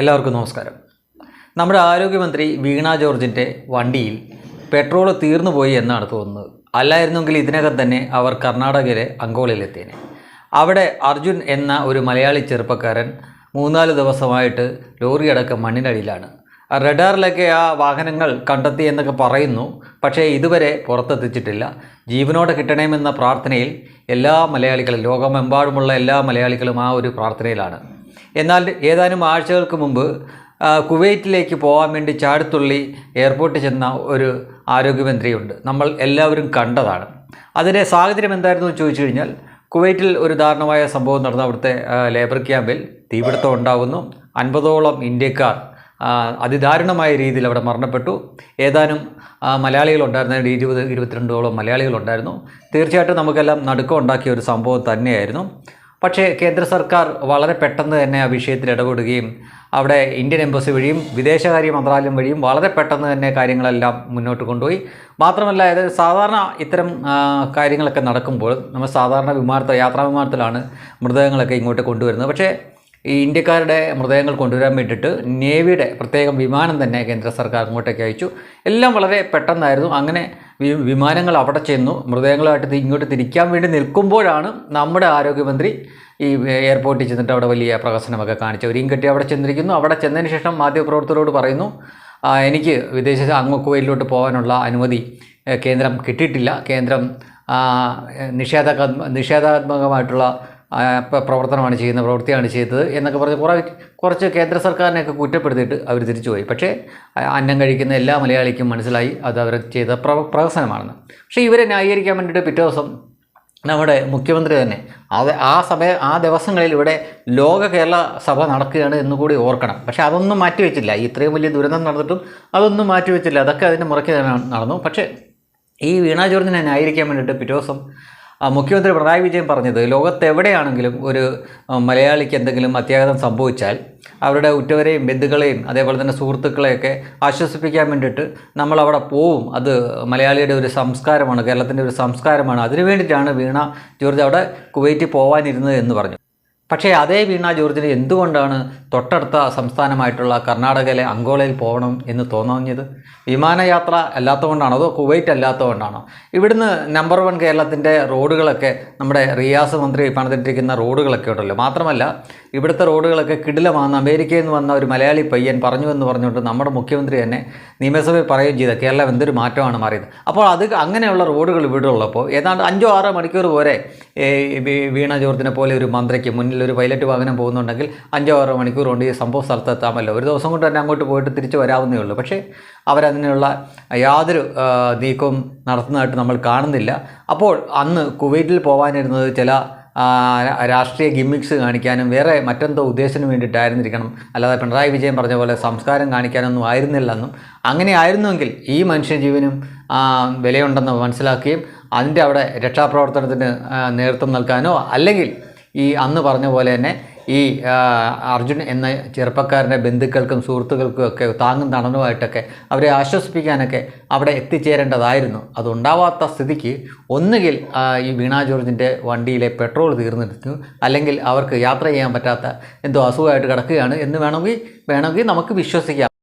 എല്ലാവർക്കും നമസ്കാരം. നമ്മുടെ ആരോഗ്യമന്ത്രി വീണ ജോർജിന്റെ വണ്ടിയിൽ പെട്രോൾ തീർന്നു പോയി എന്നാണ് തോന്നുന്നത്. അല്ലായിരുന്നെങ്കിൽ ഇതിനകം തന്നെ അവർ കർണാടകയിലെ അങ്കോളയിലെത്തിയേനെ. അവിടെ അർജുൻ എന്ന ഒരു മലയാളി ചെറുപ്പക്കാരൻ മൂന്നാൽ ദിവസമായിട്ട് ലോറി അടക്കം മണ്ണിനടിയിലാണ്. റഡാറിലൊക്കെ ആ വാഹനങ്ങൾ കണ്ടെത്തി എന്നൊക്കെ പറയുന്നു. പക്ഷേ ഇതുവരെ പുറത്തെത്തിച്ചിട്ടില്ല. ജീവനോടെ കിട്ടണമെന്ന പ്രാർത്ഥനയിൽ എല്ലാ മലയാളികളും ലോകമെമ്പാടുമുള്ള എല്ലാ മലയാളികളും ആ ഒരു പ്രാർത്ഥനയിലാണ്. എന്നാൽ ഏതാനും ആഴ്ചകൾക്ക് മുമ്പ് കുവൈറ്റിലേക്ക് പോകാൻ വേണ്ടി ചാടുത്തുള്ളി എയർപോർട്ടിൽ ചെന്ന ഒരു ആരോഗ്യമന്ത്രിയുണ്ട്. നമ്മൾ എല്ലാവരും കണ്ടതാണ്. അതിന്റെ സാഹചര്യം എന്തായിരുന്നു എന്ന് ചോദിച്ചു കഴിഞ്ഞാൽ കുവൈറ്റിൽ ഒരു ദാരുണമായ സംഭവം നടന്ന അവിടുത്തെ ലേബർ ക്യാമ്പിൽ തീപിടുത്തം ഉണ്ടാകുന്നു അൻപതോളം ഇന്ത്യക്കാർ അതിദാരുണമായ രീതിയിൽ അവിടെ മരണപ്പെട്ടു. ഏതാനും മലയാളികളുണ്ടായിരുന്നു ഇരുപത് ഇരുപത്തിരണ്ടോളം മലയാളികളുണ്ടായിരുന്നു തീർച്ചയായിട്ടും നമുക്കെല്ലാം നടുക്കം ഉണ്ടാക്കിയ ഒരു സംഭവം തന്നെയായിരുന്നു. പക്ഷേ കേന്ദ്ര സർക്കാർ വളരെ പെട്ടെന്ന് തന്നെ ആ വിഷയത്തിൽ ഇടപെടുകയും അവിടെ ഇന്ത്യൻ എംബസി വഴിയും വിദേശകാര്യ മന്ത്രാലയം വഴിയും വളരെ പെട്ടെന്ന് തന്നെ കാര്യങ്ങളെല്ലാം മുന്നോട്ട് കൊണ്ടുപോയി. മാത്രമല്ല ഇത് സാധാരണ ഇത്തരം കാര്യങ്ങളൊക്കെ നടക്കുമ്പോൾ നമ്മൾ സാധാരണ വിമാനത്തിൽ യാത്രാ വിമാനത്തിലാണ് മൃതദേഹങ്ങളൊക്കെ ഇങ്ങോട്ട് കൊണ്ടുവരുന്നത്. പക്ഷേ ഈ ഇന്ത്യക്കാരുടെ മൃതദേഹങ്ങൾ കൊണ്ടുവരാൻ വേണ്ടിയിട്ട് നേവിയുടെ പ്രത്യേകം വിമാനം തന്നെ കേന്ദ്ര സർക്കാർ അങ്ങോട്ടേക്ക് അയച്ചു. എല്ലാം വളരെ പെട്ടെന്നായിരുന്നു. അങ്ങനെ വിമാനങ്ങൾ അവിടെ ചെന്നു. മൃതദേഹങ്ങളായിട്ട് ഇങ്ങോട്ട് തിരിക്കാൻ വേണ്ടി നിൽക്കുമ്പോഴാണ് നമ്മുടെ ആരോഗ്യമന്ത്രി ഈ എയർപോർട്ടിൽ ചെന്നിട്ട് അവിടെ വലിയ പ്രഹസനമൊക്കെ കാണിച്ചു ഒരു കെട്ടി അവിടെ ചെന്നിരിക്കുന്നു. അവിടെ ചെന്നതിന് ശേഷം മാധ്യമപ്രവർത്തകരോട് പറയുന്നു എനിക്ക് വിദേശ അങ്ങ് കുവൈറ്റിലോട്ട് പോകാനുള്ള അനുമതി കേന്ദ്രം കിട്ടിയിട്ടില്ല. കേന്ദ്രം നിഷേധാത്മ നിഷേധാത്മകമായിട്ടുള്ള പ്രവർത്തനമാണ് ചെയ്യുന്നത് പ്രവൃത്തിയാണ് ചെയ്തത് എന്നൊക്കെ പറഞ്ഞ് കുറേ കുറച്ച് കേന്ദ്ര സർക്കാരിനെയൊക്കെ കുറ്റപ്പെടുത്തിയിട്ട് അവർ തിരിച്ചുപോയി പക്ഷേ അന്നം കഴിക്കുന്ന എല്ലാ മലയാളിക്കും മനസ്സിലായി അത് അവർ ചെയ്ത പ്ര പ്രഹസനമാണെന്ന്. പക്ഷേ ഇവരെ ന്യായീകരിക്കാൻ വേണ്ടിയിട്ട് പിറ്റേ ദിവസം നമ്മുടെ മുഖ്യമന്ത്രി തന്നെ അത് ആ സമയ ആ ദിവസങ്ങളിൽ ഇവിടെ ലോക കേരള സഭ നടക്കുകയാണ് എന്നുകൂടി ഓർക്കണം. പക്ഷേ അതൊന്നും മാറ്റിവെച്ചില്ല. ഇത്രയും വലിയ ദുരന്തം നടന്നിട്ടും അതൊന്നും മാറ്റിവെച്ചില്ല. അതൊക്കെ അതിന്റെ മുറയ്ക്ക് തന്നെ നടന്നു. പക്ഷേ ഈ വീണാ ജോർജിനെ ന്യായീകരിക്കാൻ വേണ്ടിയിട്ട് പിറ്റേ ദിവസം മുഖ്യമന്ത്രി പിണറായി വിജയൻ പറഞ്ഞത് ലോകത്തെവിടെയാണെങ്കിലും ഒരു മലയാളിക്ക് എന്തെങ്കിലും അത്യാഘാതം സംഭവിച്ചാൽ അവരുടെ ഉറ്റവരെയും ബന്ധുക്കളെയും അതേപോലെ തന്നെ സുഹൃത്തുക്കളെയൊക്കെ ആശ്വസിപ്പിക്കാൻ വേണ്ടിയിട്ട് നമ്മൾ അവിടെ പോവും. അത് മലയാളിയുടെ ഒരു സംസ്കാരമാണ് കേരളത്തിന്റെ ഒരു സംസ്കാരമാണ്. അതിനു വേണ്ടിയിട്ടാണ് വീണ ജോർജ് അവിടെ കുവൈറ്റിൽ പോകാനിരുന്നത് എന്ന് പറഞ്ഞു. പക്ഷേ അതേ വീണ ജോർജിന് എന്തുകൊണ്ടാണ് തൊട്ടടുത്ത സംസ്ഥാനമായിട്ടുള്ള കർണാടകയിലെ അങ്കോളയിൽ പോകണം എന്ന് തോന്നിയത് വിമാനയാത്ര അല്ലാത്തതുകൊണ്ടാണോ അതോ കുവൈറ്റ് അല്ലാത്തതുകൊണ്ടാണോ? ഇവിടുന്ന് നമ്പർ വൺ കേരളത്തിന്റെ റോഡുകളൊക്കെ നമ്മുടെ റിയാസ് മന്ത്രി പണിതിട്ടിരിക്കുന്ന റോഡുകളൊക്കെ ഉണ്ടല്ലോ. മാത്രമല്ല ഇവിടുത്തെ റോഡുകളൊക്കെ കിടിലമാണ് അമേരിക്കയിൽ നിന്ന് വന്ന ഒരു മലയാളി പയ്യൻ പറഞ്ഞു എന്ന് പറഞ്ഞുകൊണ്ട് നമ്മുടെ മുഖ്യമന്ത്രി തന്നെ നിയമസഭയിൽ പറയുകയും ചെയ്ത. കേരളം എന്തൊരു മാറ്റമാണ് മാറിയത്. അപ്പോൾ അത് അങ്ങനെയുള്ള റോഡുകൾ ഇവിടെ ഉള്ളപ്പോൾ ഏതാണ്ട് അഞ്ചോ ആറോ മണിക്കൂർ പോരെ വീണ ജോർജിനെ പോലെ ഒരു മന്ത്രിക്ക് മുന്നിൽ ഒരു പൈലറ്റ് വാഹനം പോകുന്നുണ്ടെങ്കിൽ അഞ്ചോ ആറോ മണിക്കൂർ കൊണ്ട് ഈ സംഭവ സ്ഥലത്ത് എത്താമല്ലോ. ഒരു ദിവസം കൊണ്ട് തന്നെ അങ്ങോട്ട് പോയിട്ട് തിരിച്ച് വരാവുന്നേ ഉള്ളൂ. പക്ഷേ അവരതിനുള്ള യാതൊരു നീക്കവും നടത്തുന്നതായിട്ട് നമ്മൾ കാണുന്നില്ല. അപ്പോൾ അന്ന് കുവൈറ്റിൽ പോകാനിരുന്നത് ചില രാഷ്ട്രീയ ഗിമ്മിക്സ് കാണിക്കാനും വേറെ മറ്റെന്തോ ഉദ്ദേശത്തിന് വേണ്ടിയിട്ടായിരുന്നിരിക്കണം. അല്ലാതെ പിണറായി വിജയൻ പറഞ്ഞ പോലെ സംസ്കാരം കാണിക്കാനൊന്നും ആയിരുന്നില്ലെന്നും അങ്ങനെ ആയിരുന്നുവെങ്കിൽ ഈ മനുഷ്യജീവനും വിലയുണ്ടെന്ന് മനസ്സിലാക്കുകയും അതിന്റെ അവിടെ രക്ഷാപ്രവർത്തനത്തിന് നേതൃത്വം നൽകാനോ അല്ലെങ്കിൽ ഈ അന്ന് പറഞ്ഞ പോലെ തന്നെ ഈ അർജുൻ എന്ന ചെറുപ്പക്കാരന്റെ ബന്ധുക്കൾക്കും സുഹൃത്തുക്കൾക്കും ഒക്കെ താങ്ങും തണലുമായിട്ടൊക്കെ അവരെ ആശ്വസിപ്പിക്കാനൊക്കെ അവിടെ എത്തിച്ചേരേണ്ടതായിരുന്നു. അതുണ്ടാവാത്ത സ്ഥിതിക്ക് ഒന്നുകിൽ ഈ വീണ ജോർജിന്റെ വണ്ടിയിലെ പെട്രോൾ തീർന്നിരുന്നു അല്ലെങ്കിൽ അവർക്ക് യാത്ര ചെയ്യാൻ പറ്റാത്ത എന്തോ അസുഖമായിട്ട് കിടക്കുകയാണ് എന്ന് വേണമെങ്കിൽ വേണമെങ്കിൽ നമുക്ക് വിശ്വസിക്കാം.